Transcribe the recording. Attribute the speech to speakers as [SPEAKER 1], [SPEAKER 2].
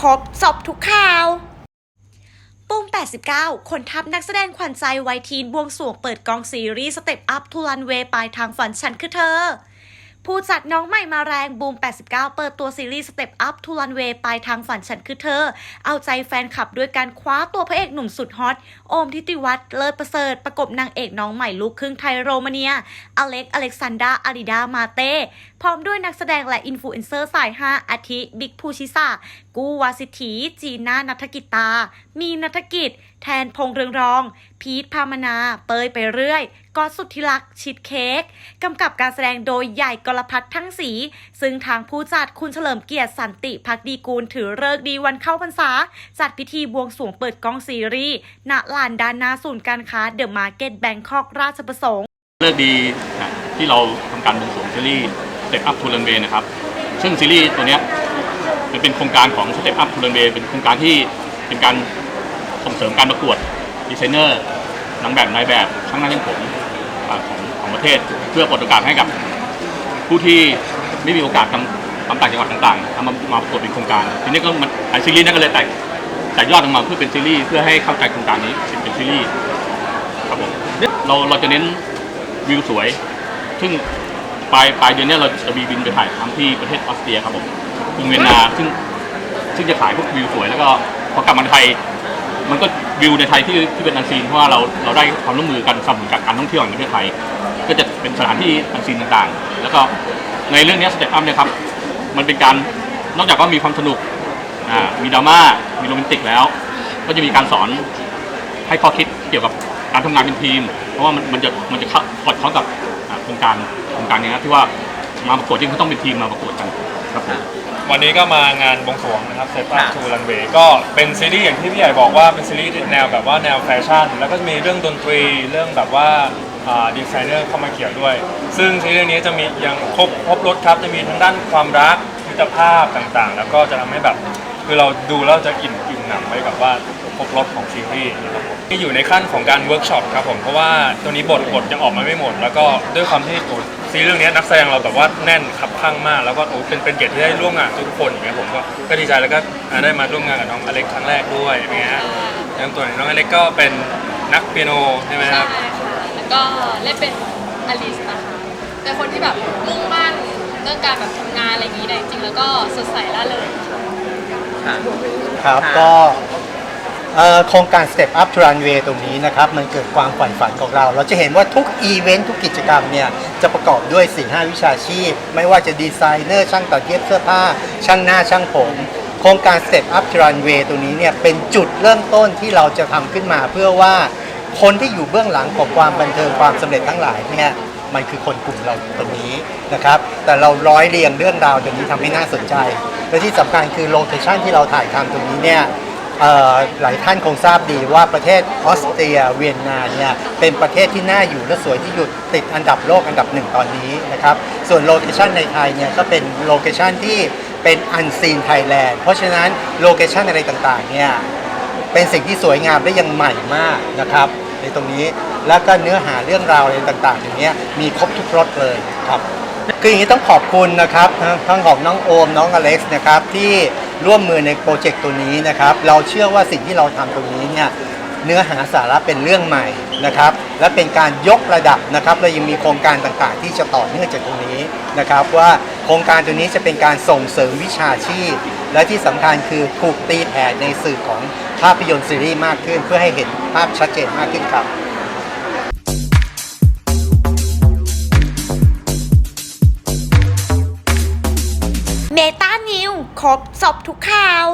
[SPEAKER 1] ครบจบทุกข่าวปุ้ม 89 คนทัพนักแสดงขวัญใจวัยทีนบวงสรวงเปิดกองซีรีส์สเต็ปอัพทูลันเวปลายทางฝันฉันคือเธอ ผู้จัดน้องใหม่มาแรงบูม 89 เปิดตัวซีรีส์สเต็ปอัพทูลันเวย์ปลายทางฝันฉันคือเธอ เอาใจแฟนคลับด้วยการคว้าตัวพระเอกหนุ่มสุดฮอต โอมทิติวัฒน์เลิศประเสริฐ ประกบนางเอกน้องใหม่ลูกครึ่งไทยโรมาเนีย อเล็ก อเล็กซานดราอาริดามาเต้ พร้อมด้วยนักแสดงและอินฟลูเอนเซอร์สาย 5 อาทิ บิ๊ก ภูชิสากูวาสิทธีจีน่านัฐกิจตา มีนัฐกิจ แทนพงเรืองรอง พีทพามนา เปยไปเรื่อยกอสุดที่รักชิดเค้กกำกับการแสดงโดยใหญ่กรพัฒน์ทั้งสี ซึ่งทางผู้จัดคุณเฉลิมเกียรติสันติพักดีกูลถือเลิกษ์ดีวันเข้าพรรษา จัดพิธีบวงสรวงเปิดกล้องซีรีส์ณลานด้านหน้าศูนย์การค้าเดอะมาร์เก็ตแบงคอกราชประสงค์
[SPEAKER 2] เลิกดีที่เราทำการบวงสรวงซีรีส์ Step Up to Runway นะครับ ซึ่งซีรีส์ตัวเนี้ย มันเป็นโครงการของ Step Up to Runway เป็นโครงการที่เป็นการส่งเสริมการประกวดดีไซเนอร์นางแบบนายแบบช่างหน้าช่างผมของของประเทศ เพื่อเปิดโอกาสให้กับ ผู้ที่ไม่มีโอกาสทำทำต่างจังหวัดต่างๆทำมามาประกวดเป็นโครงการ ทีนี้ก็มันไอซีรีส์นั่นก็เลยแตกแตกยอดออกมาเพื่อเป็นซีรีส์เพื่อให้เข้าใจโครงการนี้เป็นซีรีส์ครับผมเราเราจะเน้นวิวสวย ซึ่งปลายปลายเดือนนี้เราจะมีบินไปถ่ายทำที่ประเทศออสเตรียครับผม กรุงเวียนนาซึ่งซึ่งจะถ่ายพวกวิวสวยแล้วก็พอกลับมาไทย มันก็วิวในไทยที่ที่เป็นอันซีนเพราะว่าเราเราได้ความร่วมมือกันสนับสนุนจากการท่องเที่ยวแห่งประเทศไทย ก็จะเป็นสถานที่อันซีนต่างๆ แล้วก็ในเรื่องนี้สเต็ปอัพเนี่ยครับมันเป็นการนอกจากว่ามีความสนุกอ่ามีดราม่ามีโรแมนติกแล้ว ก็จะมีการสอนให้ข้อคิดเกี่ยวกับการทำงานเป็นทีม เพราะว่ามันมันจะมันจะเข้าสอดคล้องกับโครงการโครงการนี้นะที่ว่ามาประกวดจริงเขาต้องเป็นทีมมาประกวดกัน ครับผม
[SPEAKER 3] วันนี้ก็มางานบวงสรวงนะครับเซตอัพทูรันเวย์ก็เป็นซีรีส์อย่างที่พี่ใหญ่บอกว่าเป็นซีรีส์แนวแบบว่าแนวแฟชั่น แล้วก็จะมีเรื่องดนตรีเรื่องแบบว่าดีไซเนอร์เข้ามาเกี่ยวด้วย ซึ่งซีรีส์นี้จะมียังครบครบรถครับจะมีทั้งด้านความรักมิตรภาพต่างๆ แล้วก็จะทำให้แบบคือเราดูแล้วจะอิ่มอิ่มหนำไปกับว่าครบรถของซีรีส์นะครับผมที่อยู่ในขั้นของการเวิร์กช็อปครับผมเพราะว่าตัวนี้บทบทยังออกมาไม่หมด แล้วก็ด้วยความที่โอ้ ซีรีส์เรื่องนี้นักแสดงเราแบบว่าแน่นขับข้างมาก แล้วก็โอ้เป็นเป็นเกียรติที่ได้ร่วมงานกับทุกคนอย่างเงี้ยผมก็ก็ดีใจแล้วก็อ่าได้มาร่วมงานกับน้องอเล็กครั้งแรกด้วยเป็นไงฮะแล้วตัวน้องอเล็กก็เป็นนักเปียโนใช่ไหมครับ
[SPEAKER 4] ใช่ค่ะแล้วก็เล่นเป็นอลิสนะคะ เป็นคนที่แบบมุ่งมั่นเรื่องการแบบทำงานอะไรอย่างนี้แต่จริงๆแล้วก็สดใสล่าเริงค่ะ
[SPEAKER 5] ครับ ก็ เอ่อโครงการ Step Up to Runway ตรงนี้นะครับ มันเกิดความฝ่ฝันของเรา เราจะเห็นว่าทุกอีเวนต์ทุกกิจกรรมเนี่ย จะประกอบด้วย 4-5 วิชาชีพ ไม่ว่าจะดีไซเนอร์ช่างตัดเย็บเสื้อผ้า ช่างหน้าช่างผม โครงการ Step Up to Runway ตรงนี้เนี่ย เป็นจุดเริ่มต้นที่เราจะทำขึ้นมาเพื่อว่าคนที่อยู่เบื้องหลังของความบันเทิงความสำเร็จทั้งหลายเนี่ยมันคือคนกลุ่มเราตรงนี้นะครับ แต่เราร้อยเรียงเรื่องราวตรงนี้ทำให้น่าสนใจ และที่สำคัญคือโลเคชั่นที่เราถ่ายทำตรงนี้เนี่ย เอ่อหลายท่านคงทราบดีว่าประเทศออสเตรียเวียนนาเนี่ยเป็นประเทศที่น่าอยู่และสวยที่สุดติดอันดับโลกอันดับหนึ่งตอนนี้นะครับส่วนโลเคชันในไทยเนี่ยก็เป็นโลเคชันที่เป็นอันซีนไทยแลนด์เพราะฉะนั้นโลเคชันอะไรต่างๆเนี่ยเป็นสิ่งที่สวยงามและยังใหม่มากนะครับในตรงนี้แล้วก็เนื้อหาเรื่องราวอะไรต่างๆอย่างเงี้ยมีครบทุกรสเลยครับคืออย่างนี้ต้องขอบคุณนะครับทั้งของน้องโอมน้องอเล็กซ์นะครับที่ ร่วมมือในโปรเจกต์ตัวนี้นะครับ เราเชื่อว่าสิ่งที่เราทำตรงนี้เนี่ยเนื้อหาสาระเป็นเรื่องใหม่นะครับ และเป็นการยกระดับนะครับและยังมีโครงการต่างๆ ที่จะต่อเนื่องจากตรงนี้นะครับ ว่าโครงการตัวนี้จะเป็นการส่งเสริมวิชาชีพ และที่สำคัญคือถูกตีแผ่ในสื่อของภาพยนตร์ซีรีส์มากขึ้น เพื่อให้เห็นภาพชัดเจนมากขึ้นครับ
[SPEAKER 1] เมตา ครบจบทุกข่าว